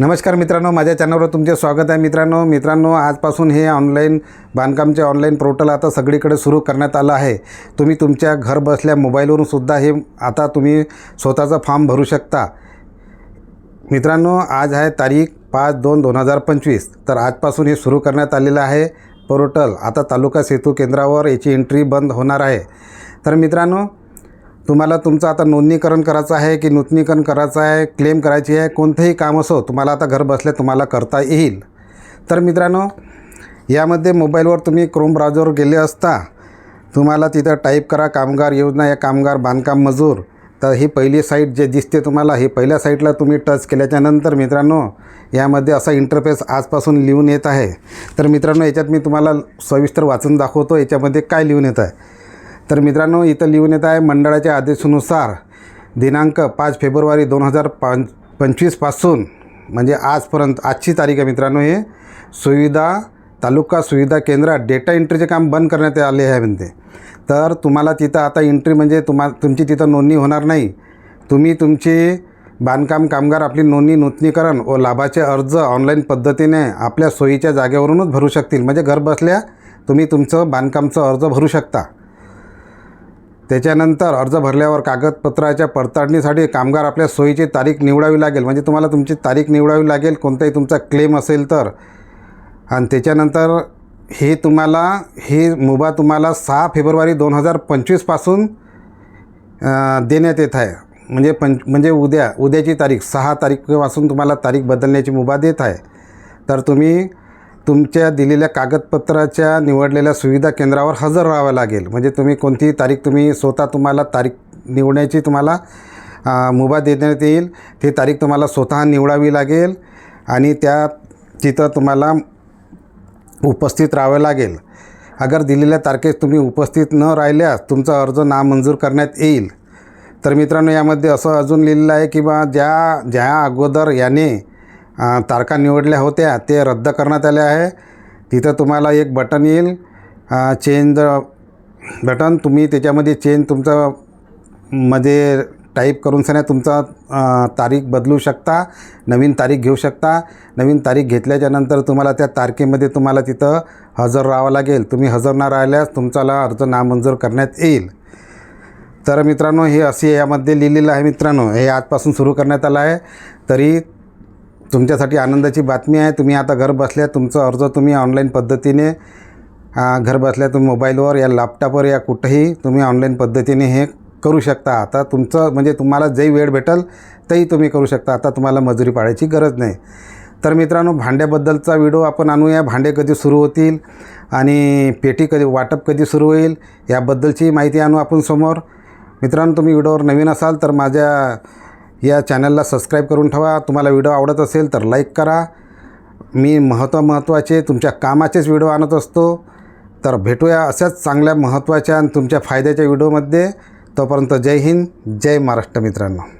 नमस्कार मित्रांनो माझ्या चॅनलवर तुमचे स्वागत आहे. मित्रांनो मित्रांनो आजपासून हे ऑनलाईन बांधकामचे ऑनलाईन पोर्टल आता सगळीकडे सुरू करण्यात आलं आहे. तुम्ही तुमच्या घर बसल्या मोबाईलवरून सुद्धा हे आता तुम्ही स्वतःचा फॉर्म भरू शकता. मित्रांनो आज आहे तारीख पाच दोन दोन हजार पंचवीस. तर आजपासून हे सुरू करण्यात आलेलं आहे पोर्टल आता तालुका सेतू केंद्रावर याची एंट्री बंद होणार आहे. तर मित्रांनो तुम्हाला तुमचं आता नोंदणीकरण करायचं आहे की नूतनीकरण करायचं आहे क्लेम करायची आहे कोणतंही काम असो तुम्हाला आता घर बसल्या तुम्हाला करता येईल. तर मित्रांनो यामध्ये मोबाईलवर तुम्ही क्रोम ब्राउझरवर गेले असता तुम्हाला तिथं टाईप करा कामगार योजना या कामगार बांधकाम मजूर. तर ही पहिली साईट जे दिसते तुम्हाला ही पहिल्या साईटला तुम्ही टच केल्याच्यानंतर मित्रांनो यामध्ये असा इंटरफेस आजपासून लिहून येत आहे. तर मित्रांनो याच्यात मी तुम्हाला सविस्तर वाचून दाखवतो याच्यामध्ये काय लिहून येत आहे. तर मित्रांनो इथं लिहून येत आहे मंडळाच्या आदेशानुसार दिनांक पाच फेब्रुवारी दोन हजार पाच पंचवीसपासून म्हणजे आजपर्यंत आजची तारीख आहे मित्रांनो हे सुविधा तालुका सुविधा केंद्रात डेटा एंट्रीचे काम बंद करण्यात आले आहे म्हणते. तर तुम्हाला तिथं आता एंट्री म्हणजे तुम्हा तुमची तिथं नोंदणी होणार नाही. तुम्ही तुमची बांधकाम कामगार आपली नोंदणी नूतनीकरण व लाभाचे अर्ज ऑनलाईन पद्धतीने आपल्या सोयीच्या जागेवरूनच भरू शकतील. म्हणजे घर बसल्या तुम्ही तुमचं बांधकामचं अर्ज भरू शकता. त्याच्यानंतर अर्ज भरल्यावर कागदपत्राच्या पडताळणीसाठी कामगार आपल्या सोयीची तारीख निवडावी लागेल. म्हणजे तुम्हाला तुमची तारीख निवडावी लागेल कोणताही तुमचा क्लेम असेल तर. आणि त्याच्यानंतर हे तुम्हाला हे मुभा तुम्हाला सहा फेब्रुवारी दोन हजार पंचवीसपासून देण्यात येत आहे. म्हणजे पंच म्हणजे उद्या उद्याची तारीख सहा तारीखपासून तुम्हाला तारीख बदलण्याची मुभा देत आहे. तर तुम्ही तुमच्या दिलेल्या कागदपत्राच्या निवडलेल्या सुविधा केंद्रावर हजर राहावं लागेल. म्हणजे तुम्ही कोणतीही तारीख तुम्ही स्वतः तुम्हाला तारीख निवडण्याची तुम्हाला मुभा देण्यात येईल. ती तारीख तुम्हाला स्वतः निवडावी लागेल आणि त्या तिथं तुम्हाला उपस्थित राहावं लागेल. अगर दिलेल्या तारखेस तुम्ही उपस्थित न राहिल्यास तुमचा अर्ज नामंजूर करण्यात येईल. तर मित्रांनो यामध्ये असं अजून लिहिलेलं आहे की बा ज्या ज्या अगोदर याने तारखा निवडल्या होत्या ते रद्द करण्यात आले आहे. तिथं तुम्हाला एक बटन येईल. Change button. तुम्ही त्याच्यामध्ये चेंज तुमचं मध्ये टाईप करून सन्या तुमचा तारीख बदलू शकता. नवीन तारीख घेऊ शकता. नवीन तारीख घेतल्याच्या नंतर तुम्हाला त्या तारखेमध्ये तुम्हाला तिथं हजर राहावं लागेल. तुम्ही हजर न राहिल्यास तुमचाला अर्ज नामंजूर करण्यात येईल. तर मित्रांनो हे असे यामध्ये लिहिलेलं आहे मित्रांनो. हे आजपासून सुरू करण्यात आलं आहे. तरी तुमच्यासाठी आनंदाची बातमी आहे. तुम्ही आता घर बसल्या तुमचं अर्ज तुम्ही ऑनलाईन पद्धतीने घर बसल्या तुम्ही मोबाईलवर या लॅपटॉपवर या कुठंही तुम्ही ऑनलाईन पद्धतीने हे करू शकता. आता तुमचं म्हणजे तुम्हाला जेही वेळ भेटेल तेही तुम्ही करू शकता. आता तुम्हाला मजुरी पाळायची गरज नाही. तर मित्रांनो भांड्याबद्दलचा व्हिडिओ आपण आणूया. भांडे कधी सुरू होतील आणि पेटी कधी वाटप कधी सुरू होईल याबद्दलची माहिती आणू आपण समोर. मित्रांनो तुम्ही व्हिडिओवर नवीन असाल तर माझ्या या चॅनलला सबस्क्राईब करून ठेवा. तुम्हाला व्हिडिओ आवडत असेल तर लाईक करा. मी महत्त्व महत्त्वाचे तुमच्या कामाचेच व्हिडिओ आणत असतो. तर भेटूया अशाच चांगल्या महत्त्वाच्या आणि तुमच्या फायद्याच्या व्हिडिओमध्ये. तोपर्यंत जय हिंद जय महाराष्ट्र मित्रांनो.